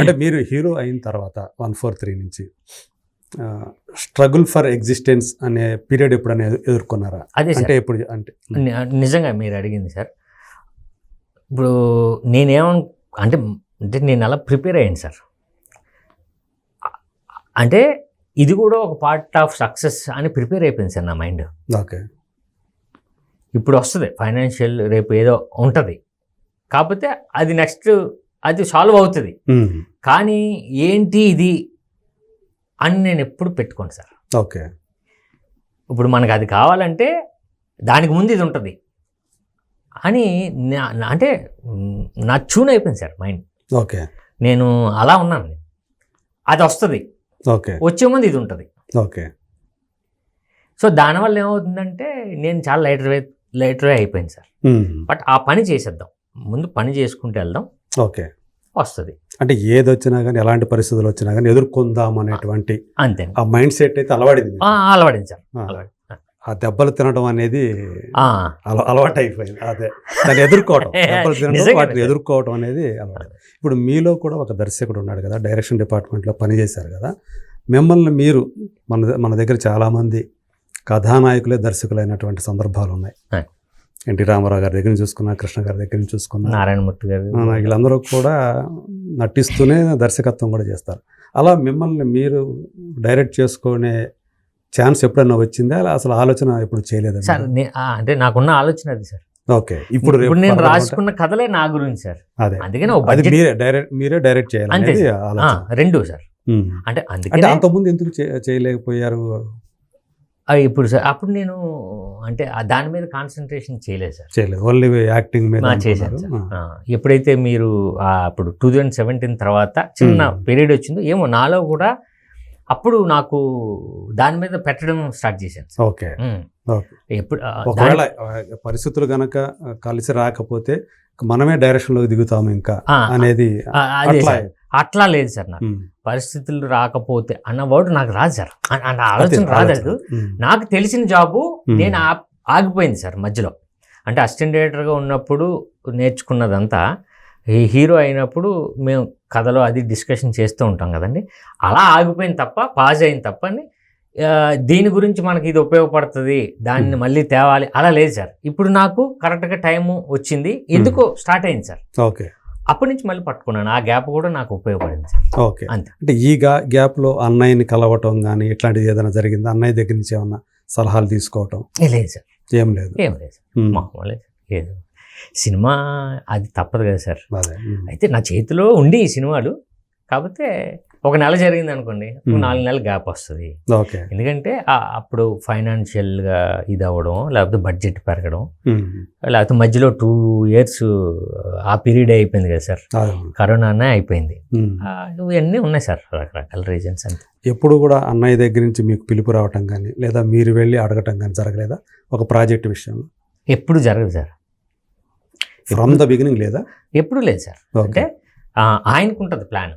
అంటే మీరు హీరో అయిన తర్వాత వన్ ఫోర్ త్రీ నుంచి స్ట్రగుల్ ఫర్ ఎగ్జిస్టెన్స్ అనే పీరియడ్ ఎప్పుడైనా ఎదు- ఎదుర్కొన్నారా? అదే అంటే ఎప్పుడు అంటే నిజంగా మీరు అడిగింది సార్. ఇప్పుడు నేనేమను అంటే అంటే నేను అలా ప్రిపేర్ అయ్యాను సార్. అంటే ఇది కూడా ఒక పార్ట్ ఆఫ్ సక్సెస్ అని ప్రిపేర్ అయిపోయింది సార్ నా మైండ్. ఓకే. ఇప్పుడు వస్తుంది ఫైనాన్షియల్ రేపు ఏదో ఉంటుంది. కాకపోతే అది నెక్స్ట్ అది సాల్వ్ అవుతుంది. కానీ ఏంటి ఇది అని నేను ఎప్పుడు పెట్టుకోను సార్. ఓకే. ఇప్పుడు మనకు అది కావాలంటే దానికి ముందు ఇది ఉంటుంది. అని అంటే నా ట్యూన్ అయిపోయింది సార్ మైండ్ ఓకే. నేను అలా ఉన్నాను. అది వస్తుంది. ఓకే. వచ్చే ముందు ఇది ఉంటుంది. ఓకే. సో దానివల్ల ఏమవుతుందంటే నేను చాలా లైటర్ వే లైటర్ అయిపోయింది సార్. బట్ ఆ పని చేసేద్దాం. ముందు పని చేసుకుంటూ వెళ్దాం. ఓకే. వస్తుంది. అంటే ఏది వచ్చినా కానీ ఎలాంటి పరిస్థితులు వచ్చినా కానీ ఎదుర్కొందాం అనేటువంటి అంతే. ఆ మైండ్ సెట్ అయితే అలవాడింది. అలవాడింది సార్ ఆ, అలవాడి ఆ. దెబ్బలు తినడం అనేది అలవాటు అయిపోయింది అదే. దాన్ని ఎదుర్కోవటం. దెబ్బలు తినడం వాటిని. ఎదుర్కోవటం అనేది అలవాటు. ఇప్పుడు మీలో కూడా ఒక దర్శకుడు ఉన్నాడు కదా డైరెక్షన్ డిపార్ట్మెంట్లో పనిచేశారు కదా మిమ్మల్ని మీరు మన మన దగ్గర చాలామంది కథానాయకులే దర్శకులైనటువంటి సందర్భాలు ఉన్నాయి. ఎన్టీ రామారావు గారి దగ్గర నుంచి చూసుకున్నా కృష్ణ గారి దగ్గర నుంచి చూసుకున్నా నారాయణమూర్తి గారు వీళ్ళందరూ కూడా నటిస్తూనే దర్శకత్వం కూడా చేస్తారు. అలా మిమ్మల్ని మీరు డైరెక్ట్ చేసుకునే ఛాన్స్ ఎప్పుడైనా వచ్చిందా? అలా అసలు ఆలోచన ఎప్పుడు చేయలేదా సార్ అంటే నాకున్న ఆలోచన అది సార్. ఓకే ఇప్పుడు ఇప్పుడు నేను రాసుకున్న కథలే నా గురించి సార్. అదే. అందుకనే అది మీరే డైరెక్ట్ మీరే డైరెక్ట్ చేయాలి అంతే రెండు సార్. అంటే అంతకుముందు ఎందుకు చేయలేకపోయారు? ఇప్పుడు సార్ అప్పుడు నేను అంటే ఆ దాని మీద కాన్సన్ట్రేషన్ చేయలేదు సార్. చేయలేదు. ఓన్లీ యాక్టింగ్ మీద చేశాను ఎప్పుడైతే మీరు అప్పుడు టూ థౌజండ్ సెవెంటీన్ తర్వాత చిన్న. పీరియడ్ వచ్చిందో ఏమో నాలో కూడా అప్పుడు నాకు దాని మీద పెట్టడం స్టార్ట్ చేశాను ఓకే. ఎప్పుడు ఒకవేళ పరిస్థితులు గనక ఆ, కలిసి రాకపోతే మనమే డైరెక్షన్లోకి దిగుతాము ఇంకా అనేది అట్లా లేదు సార్ నాకు. పరిస్థితులు రాకపోతే అన్న వర్డ్ నాకు రాదు సార్. అన్న ఆలోచన రాలేదు. నాకు తెలిసిన జాబు. నేను ఆగిపోయింది సార్ మధ్యలో. అంటే అసిస్టెంట్ డైరెక్టర్గా ఉన్నప్పుడు నేర్చుకున్నదంతా ఈ హీరో అయినప్పుడు మేము కథలో అది డిస్కషన్ చేస్తూ ఉంటాం కదండి. అలా ఆగిపోయింది తప్ప పాజ్ అయింది తప్ప అని, ఆ, దీని గురించి మనకి ఇది ఉపయోగపడుతుంది దాన్ని. మళ్ళీ తేవాలి అలా లేదు సార్. ఇప్పుడు నాకు కరెక్ట్గా టైము వచ్చింది ఎందుకో స్టార్ట్ అయింది సార్. ఓకే. అప్పటి నుంచి మళ్ళీ పట్టుకున్నాను. ఆ గ్యాప్ కూడా నాకు ఉపయోగపడింది. ఓకే. అంతే. అంటే ఈ గ్యాప్లో అన్నయ్యని కలవటం కానీ ఇట్లాంటిది ఏదైనా జరిగిందా? అన్నయ్య దగ్గర నుంచి ఏమన్నా సలహాలు తీసుకోవటం? లేదు సార్. ఏం లేదు. ఏం లేదు. మామూలే ఏదో సినిమా అది తప్పదు కదా సార్. అయితే నా చేతిలో ఉండి ఈ సినిమాలు. కాకపోతే ఒక నెల జరిగింది అనుకోండి. నాలుగు నెలలు గ్యాప్ వస్తుంది. ఓకే. ఎందుకంటే అప్పుడు ఫైనాన్షియల్గా ఇది అవ్వడం లేకపోతే బడ్జెట్ పెరగడం. లేకపోతే మధ్యలో టూ ఇయర్స్ ఆ పీరియడ్ అయిపోయింది కదా సార్. కరోనానే అయిపోయింది. ఇవన్నీ ఉన్నాయి సార్ రకరకాల రీజన్స్ అంతే. ఎప్పుడు కూడా అన్నయ్య దగ్గర నుంచి మీకు పిలుపు రావటం కానీ లేదా మీరు వెళ్ళి అడగటం కానీ జరగలేదా? ఒక ప్రాజెక్ట్ విషయంలో? ఎప్పుడు జరగదు సార్. ఫ్రమ్ ద బిగినింగ్ లేదా? ఎప్పుడు లేదు సార్. ఓకే. అంటే ఆ, ఆయనకు ఉంటుంది ప్లాన్.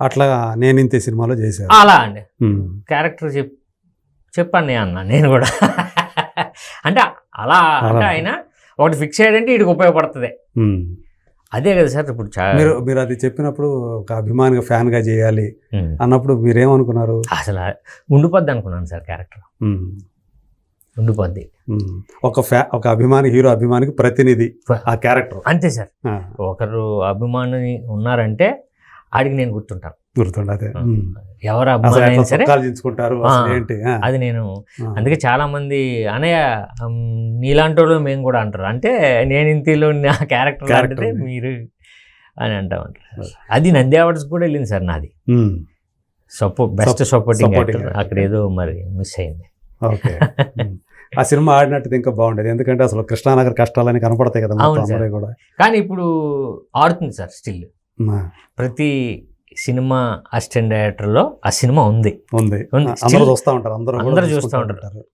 అట్లా నేను ఇంతే సినిమాలో చేశాను అలా అండి. క్యారెక్టర్ చెప్ చెప్పాను నేను అన్న నేను కూడా అంటే అలా అంటే. ఆయన ఒకటి ఫిక్స్ అయ్యాడంటే వీడికి ఉపయోగపడుతుంది. అదే కదా సార్ ఇప్పుడు మీరు మీరు అది చెప్పినప్పుడు ఒక అభిమానిగా ఫ్యాన్గా చేయాలి. అన్నప్పుడు మీరేమనుకున్నారు అసలు ఉండిపోద్ది అనుకున్నాను సార్ క్యారెక్టర్. ఉండిపోద్ది. ఒక ఫ్యా ఒక అభిమాని హీరో అభిమానికి ప్రతినిధి ఆ క్యారెక్టర్ అంతే సార్ ఒకరు అభిమాని ఉన్నారంటే ఆడికి నేను గుర్తుంటాను. ఎవరు సరే. అది నేను. అందుకే చాలా మంది అనయ్య నీలాంటి వాళ్ళు మేము కూడా అంటారు. అంటే నేను ఇంటిలో నా క్యారెక్టర్ ఉంది. మీరు అని అంటా ఉంటారు అది. నంది అవార్డ్స్ కూడా వెళ్ళింది సార్ నాది. ఉమ్. సపో బెస్ట్ సపోర్టింగ్. అక్కడ ఏదో మరి మిస్ అయింది. ఓకే. ఆ సినిమా ఆడినట్టు ఇంకా బాగుండేది. ఎందుకంటే అసలు కృష్ణానగర్ కష్టాలని కనపడతాయి కదా కూడా. కానీ ఇప్పుడు ఆడుతుంది సార్ స్టిల్. ప్రతి సినిమా అసిస్టెంట్ డైరెక్టర్లో ఆ సినిమా ఉంది. ఉంది. అందరూ చూస్తూ ఉంటారు. అందరూ చూస్తూ ఉంటారు.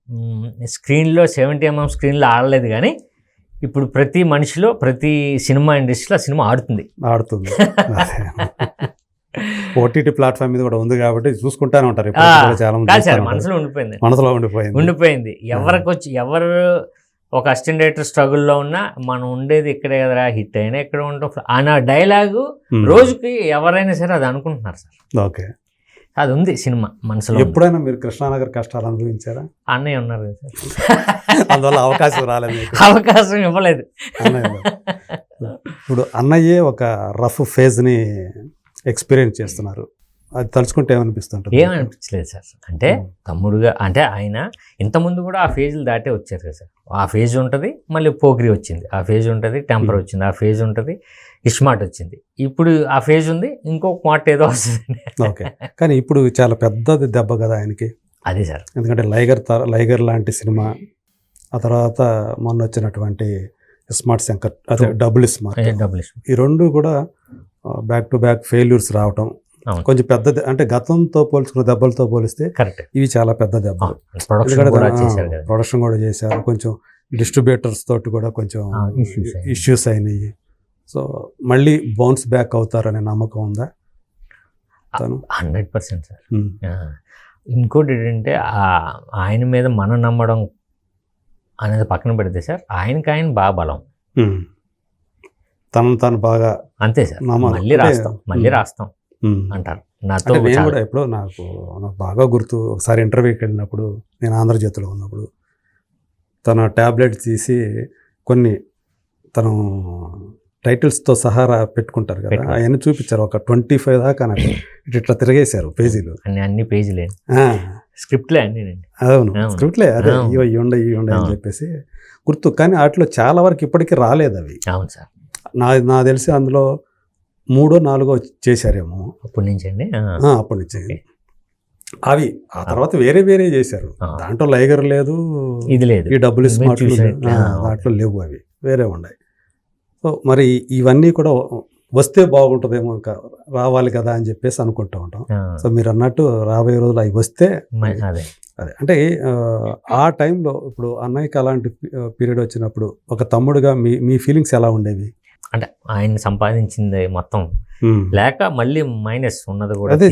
స్క్రీన్లో సెవెంటీ ఎంఎం స్క్రీన్లో ఆడలేదు కానీ ఇప్పుడు ప్రతి మనిషిలో ప్రతి సినిమా ఇండస్ట్రీలో ఆ సినిమా ఆడుతుంది. ఆడుతుంది. ఓటీటీ ప్లాట్ఫామ్ మీద కూడా ఉంది కాబట్టి చూసుకుంటానే చాలా ఉంటారు. మనసులో ఉండిపోయింది. మనసులో ఉండిపోయింది. ఉండిపోయింది. ఎవరికి వచ్చి ఎవరు ఒక అసిస్టెంట్ డైరెక్టర్ స్ట్రగుల్లో ఉన్నా మనం ఉండేది ఇక్కడే కదరా హిట్ అయినా ఇక్కడ ఉంటాం. అన్న డైలాగు. రోజుకి ఎవరైనా సరే అది అనుకుంటున్నారు సార్. ఓకే. అది ఉంది సినిమా మనసులో. ఎప్పుడైనా మీరు కృష్ణానగర్ కష్టాలు అనుభవించారా? అన్నయ్య ఉన్నారు అందువల్ల అవకాశం రాలేదు అవకాశం ఇవ్వలేదు. ఇప్పుడు అన్నయ్యే ఒక రఫ్ ఫేజ్ని ఎక్స్పీరియన్స్ చేస్తున్నారు. అది తలుచుకుంటే ఏమనిపిస్తుంటుంది? ఏమనిపించలేదు సార్. అంటే తమ్ముడుగా అంటే ఆయన ఇంతకుముందు కూడా ఆ ఫేజ్లు దాటే వచ్చారు కదా సార్. ఆ ఫేజ్ ఉంటుంది మళ్ళీ పోగ్రి వచ్చింది. ఆ ఫేజ్ ఉంటుంది టెంపర్ వచ్చింది. ఆ ఫేజ్ ఉంటుంది ఇస్మార్ట్ వచ్చింది. ఇప్పుడు ఆ ఫేజ్ ఉంది ఇంకొక మాట ఏదో వస్తుంది ఓకే. కానీ ఇప్పుడు చాలా పెద్దది దెబ్బ కదా ఆయనకి. అదే సార్. ఎందుకంటే లైగర్ లైగర్ లాంటి సినిమా ఆ తర్వాత మొన్న వచ్చినటువంటి స్మార్ట్ శంకర్ అదే డబుల్ స్మార్ట్. ఇష్టం ఈ రెండు కూడా బ్యాక్ టు బ్యాక్ ఫెయిల్యూర్స్ రావటం. కొంచెం పెద్ద అంటే గతంతో పోల్చుకున్న దెబ్బలతో పోలిస్తే కరెక్ట్. ఇవి చాలా పెద్ద దెబ్బలు. ప్రొడక్షన్ కూడా చేశారు కదా. ప్రొడక్షన్ కూడా చేశారు. కొంచెం డిస్ట్రిబ్యూటర్స్ తోటి కూడా కొంచెం. ఇష్యూస్ అయినాయి. సో మళ్ళీ బౌన్స్ బ్యాక్ అవుతారనే నమ్మకం ఉందా? తను? Hundred percent sir. ఇంకోటి ఏంటంటే ఆయన మీద మనం నమ్మడం అనేది పక్కన పెడితే సార్ ఆయనకి ఆయన బాగా బలం. తనను తను బాగా అంతే సార్. మళ్ళీ రాస్తాం. మళ్ళీ. రాస్తాం. అంటారు. నాతో నేను కూడా ఎప్పుడో నాకు నాకు బాగా గుర్తు ఒకసారి ఇంటర్వ్యూకి వెళ్ళినప్పుడు నేను ఆంధ్రజ్యోతిలో ఉన్నప్పుడు తన ట్యాబ్లెట్ తీసి కొన్ని తను టైటిల్స్తో సహా పెట్టుకుంటారు కదా. అవన్నీ చూపించారు. ఒక ట్వంటీ ఫైవ్ దాకా నాకు ఇటు ఇట్లా తిరిగేశారు పేజీలు. అన్ని పేజీలే. స్క్రిప్ట్లే అన్ని నేను. అవును. స్క్రిప్ట్లే. అదే. ఇవి ఉండే ఇవి ఉండే అని. చెప్పేసి గుర్తు. కానీ వాటిలో చాలా వరకు ఇప్పటికీ రాలేదు అవి. అవును సార్. నా నా తెలిసి అందులో మూడో నాలుగో చేశారేమో. అప్పటి నుంచి అండి అప్పటి నుంచి. అవి ఆ తర్వాత వేరే వేరే చేశారు. దాంట్లో లైగర్ లేదు. ఇది లేదు. ఈ డబ్బులు దాంట్లో లేవు అవి. వేరే ఉన్నాయి. సో మరి ఇవన్నీ కూడా వస్తే బాగుంటుందేమో ఇంకా రావాలి కదా అని చెప్పేసి అనుకుంటూ ఉంటాం. సో మీరు అన్నట్టు రాబోయే రోజులు అవి వస్తే అదే. అదే. అంటే ఆ, ఆ టైంలో ఇప్పుడు అన్నయ్యకి అలాంటి పీరియడ్ వచ్చినప్పుడు ఒక తమ్ముడుగా మీ మీ ఫీలింగ్స్ ఎలా ఉండేవి? అంటే ఆయన సంపాదించింది మొత్తం. లేక మళ్ళీ మైనస్ ఉన్నది కూడా అదే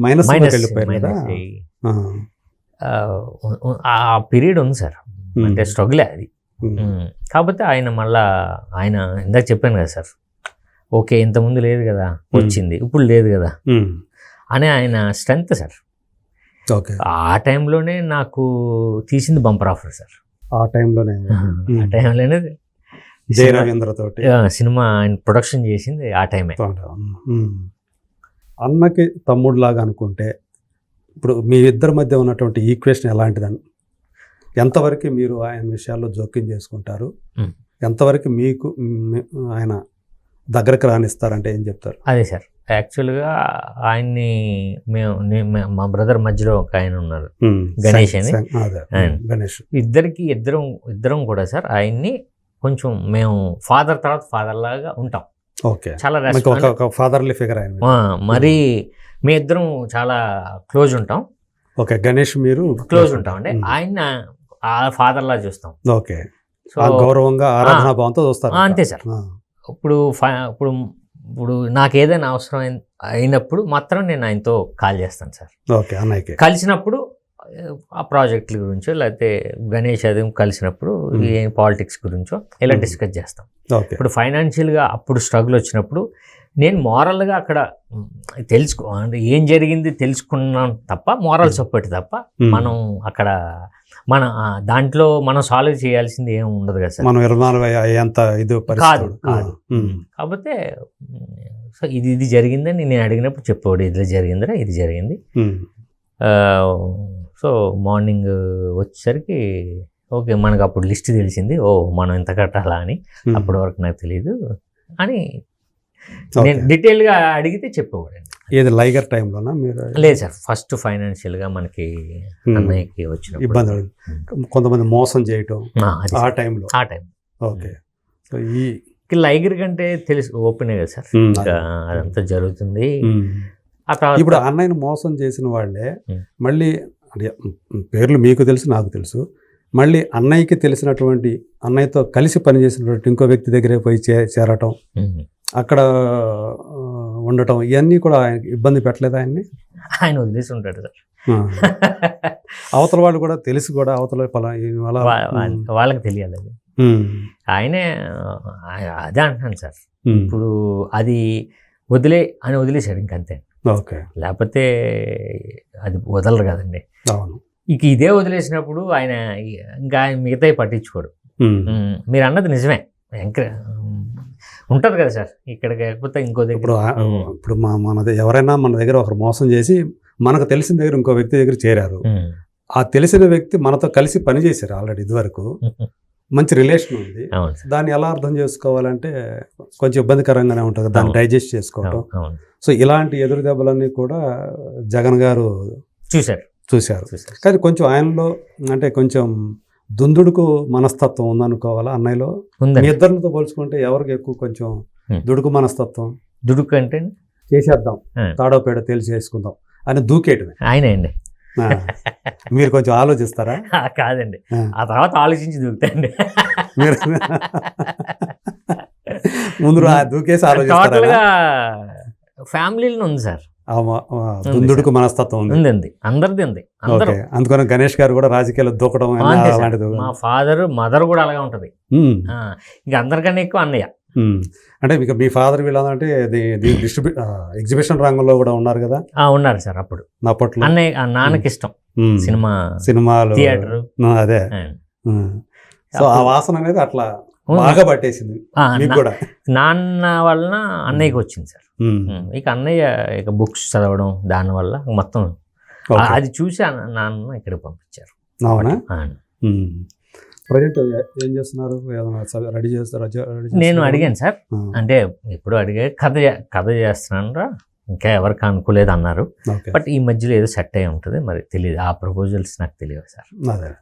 మైనస్ ఆ, పీరియడ్ ఉంది సార్. అంటే స్ట్రగులే అది. కాకపోతే ఆయన మళ్ళా ఆయన ఇందాక చెప్పాను కదా సార్. ఓకే ఇంతకుముందు లేదు కదా వచ్చింది ఇప్పుడు లేదు కదా. అని ఆయన స్ట్రెంగ్త్ సార్. ఆ టైంలోనే నాకు తీసింది బంపర్ ఆఫర్ సార్. ఆ టైంలోనే. ఆ టైంలోనే జయ రవీంద్ర తోటి ఆ, సినిమా ఆయన ప్రొడక్షన్ చేసింది ఆ టైమే. అన్నకి తమ్ముడులాగా అనుకుంటే ఇప్పుడు మీ ఇద్దరి మధ్య ఉన్నటువంటి ఈక్వేషన్ ఎలాంటిదని? ఎంతవరకు మీరు ఆయన విషయాల్లో జోక్యం చేసుకుంటారు. ఎంతవరకు మీకు ఆయన దగ్గరకు రానిస్తారంటే ఏం చెప్తారు? అదే సార్. యాక్చువల్గా ఆయన్ని మేము మే- బ్రదర్ మధ్యలో ఒక ఆయన ఉన్నారు. గణేష్ అని? గణేష్. ఇద్దరికి ఇద్దరం ఇద్దరం కూడా సార్ ఆయన్ని కొంచెం మేము ఫాదర్ తర్వాత ఫాదర్ లాగా ఉంటాం. ఓకే. చాలా ఫాదర్లీ ఫిగర్ మరి. మీ ఇద్దరం చాలా క్లోజ్ ఉంటాం. ఓకే గణేష్ మీరు క్లోజ్ ఉంటాం. ఉమ్. ఆయన ఫాదర్ లా చూస్తాం. ఓకే. సో గౌరవంగా ఆరాధనా భావంతో చూస్తారు అంతే సార్. ఇప్పుడు ఇప్పుడు ఇప్పుడు నాకు ఏదైనా అవసరం అయిన- అయినప్పుడు మాత్రం నేను ఆయనతో కాల్ చేస్తాను సార్. ఓకే అన్నయ్యకి. కలిసినప్పుడు ఆ ప్రాజెక్టుల గురించో లేకపోతే గణేష్ అది కలిసినప్పుడు. ఏ పాలిటిక్స్ గురించో ఇలా. డిస్కస్ చేస్తాం ఇప్పుడు ఫైనాన్షియల్గా అప్పుడు స్ట్రగుల్ వచ్చినప్పుడు నేను మోరల్గా అక్కడ తెలుసుకో అంటే ఏం జరిగింది తెలుసుకున్నాం తప్ప మోరల్ సపోర్ట్ తప్ప. మనం అక్కడ మన దాంట్లో మనం సాల్వ్ చేయాల్సింది ఏం ఉండదు కదా సార్ మనం ఇరవై నాలుగు అయ్యేంత ఇది కాదు. కాదు. కాకపోతే సో ఇది ఇది జరిగిందని నేను అడిగినప్పుడు చెప్పాడు ఇది జరిగిందిరా ఇది జరిగింది సో మార్నింగ్ వచ్చేసరికి ఓకే మనకు అప్పుడు లిస్ట్ తెలిసింది ఓ మనం ఇంత కట్టాలా అని. అప్పటి వరకు నాకు తెలియదు అని. నేను డీటెయిల్గా అడిగితే చెప్పేవాడండి ఏది లైగర్ టైంలోనా మీరు లేదు సార్ ఫస్ట్ ఫైనాన్షియల్గా మనకి. అన్నయ్యకి వచ్చినప్పుడు ఇబ్బంది. కొంతమంది మోసం చేయటం ఆ. టైంలో ఆ టైం ఓకే సో ఈ లైగర్ కంటే తెలుసు ఓపెనే కదా సార్. ఇంకా అదంతా జరుగుతుంది ఇప్పుడు అన్నయ్యను మోసం చేసిన వాళ్ళే. మళ్ళీ అంటే పేర్లు మీకు తెలుసు నాకు తెలుసు. మళ్ళీ అన్నయ్యకి తెలిసినటువంటి అన్నయ్యతో కలిసి పనిచేసినటువంటి ఇంకో వ్యక్తి దగ్గరే పోయి చే చేరటం. అక్కడ ఉండటం ఇవన్నీ కూడా ఆయనకి ఇబ్బంది పెట్టలేదు ఆయన్ని? ఆయన వదిలేసి ఉంటాడు సార్. అవతల వాళ్ళు కూడా తెలిసి కూడా అవతల వాళ్ళకి తెలియాలి అది. ఆయనే అదే అంటున్నాను సార్. ఇప్పుడు అది వదిలే అని వదిలేశాడు ఇంకంతే. ఓకే. లేకపోతే అది వదలరు కదండి. అవును. ఇక ఇదే వదిలేసినప్పుడు ఆయన ఇంకా ఆయన మిగతాయి పట్టించుకోడు. మీరు అన్నది నిజమే. ఎంకరే ఉంటుంది కదా సార్. ఇక్కడ కాకపోతే ఇంకో దగ్గర ఇప్పుడు. ఇప్పుడు మా మనది ఎవరైనా మన దగ్గర ఒకరు మోసం చేసి మనకు తెలిసిన దగ్గర ఇంకో వ్యక్తి దగ్గర చేరారు. ఆ తెలిసిన వ్యక్తి మనతో కలిసి పని చేశారు ఆల్రెడీ ఇదివరకు. మంచి రిలేషన్ ఉంది. దాన్ని ఎలా అర్థం చేసుకోవాలంటే కొంచెం ఇబ్బందికరంగానే ఉంటుంది. దాన్ని. డైజెస్ట్ అవును సో ఇలాంటి ఎదురు దెబ్బలన్నీ కూడా జగన్ గారు చూశారు. చూశారు. కానీ కొంచెం ఆయనలో అంటే కొంచెం దుందుడుకు మనస్తత్వం ఉందనుకోవాలా అన్నయ్యలో? మీ ఇద్దరితో పోల్చుకుంటే ఎవరికి ఎక్కువ కొంచెం. దుడుకు మనస్తత్వం? దుడుకు అంటే చేసేద్దాం. Hmm. తాడో పేడో తేల్చి చేసుకుందాం అని దూకేయటమే. ఆయనే అండి. మీరు కొంచెం ఆలోచిస్తారా? కాదండి. ఆ. తర్వాత ఆలోచించి దూకుతాయండి మీరు ముందు దూకేసి ఆలోచిస్తారా? ఫ్యామిలీలో ఉంది సార్. దుందుడుకు మనస్తత్వం ఉంది. ఉంది అందరిది ఉంది. అందరూ అందుకని గణేష్ గారు కూడా రాజకీయాల్లో దూకడం. అలాంటిది. మా ఫాదర్ మదర్ కూడా అలాగే ఉంటది. ఇంకా అందరికన్నా ఎక్కువ అన్నయ్య. అంటే మీకు మీ ఫాదర్ వీళ్ళంటే డిస్ట్రిబ్యూ ఎగ్జిబిషన్ రంగంలో కూడా ఉన్నారు కదా? ఆ, ఉన్నారు సార్ అప్పుడు. అప్పట్లో? అన్నయ్య నాన్నకి ఇష్టం. సినిమా సినిమాలు థియేటర్. అదే. సో ఆ వాసన అనేది అట్లా బాగా పట్టేసింది. మీకు కూడా? నాన్న వలన అన్నయ్యకి వచ్చింది సార్. ఇక అన్నయ్య ఇక బుక్స్ చదవడం దానివల్ల మొత్తం ఓకే. ఆ- అది చూసి నాన్న ఇక్కడికి పంపించారు. అవునా. ప్రజెంట్ ఏం చేస్తున్నారు? రెడీ చేస్తారా? నేను అడిగాను సార్. అంటే ఎప్పుడు అడిగా కథ కథ చేస్తున్నాను రా ఇంకా ఎవరికి అనుకోలేదు అన్నారు. బట్ ఈ మధ్యలో ఏదో సెట్ అయి ఉంటుంది. మరి తెలియదు ఆ ప్రపోజల్స్ నాకు తెలియదు సార్. అదే.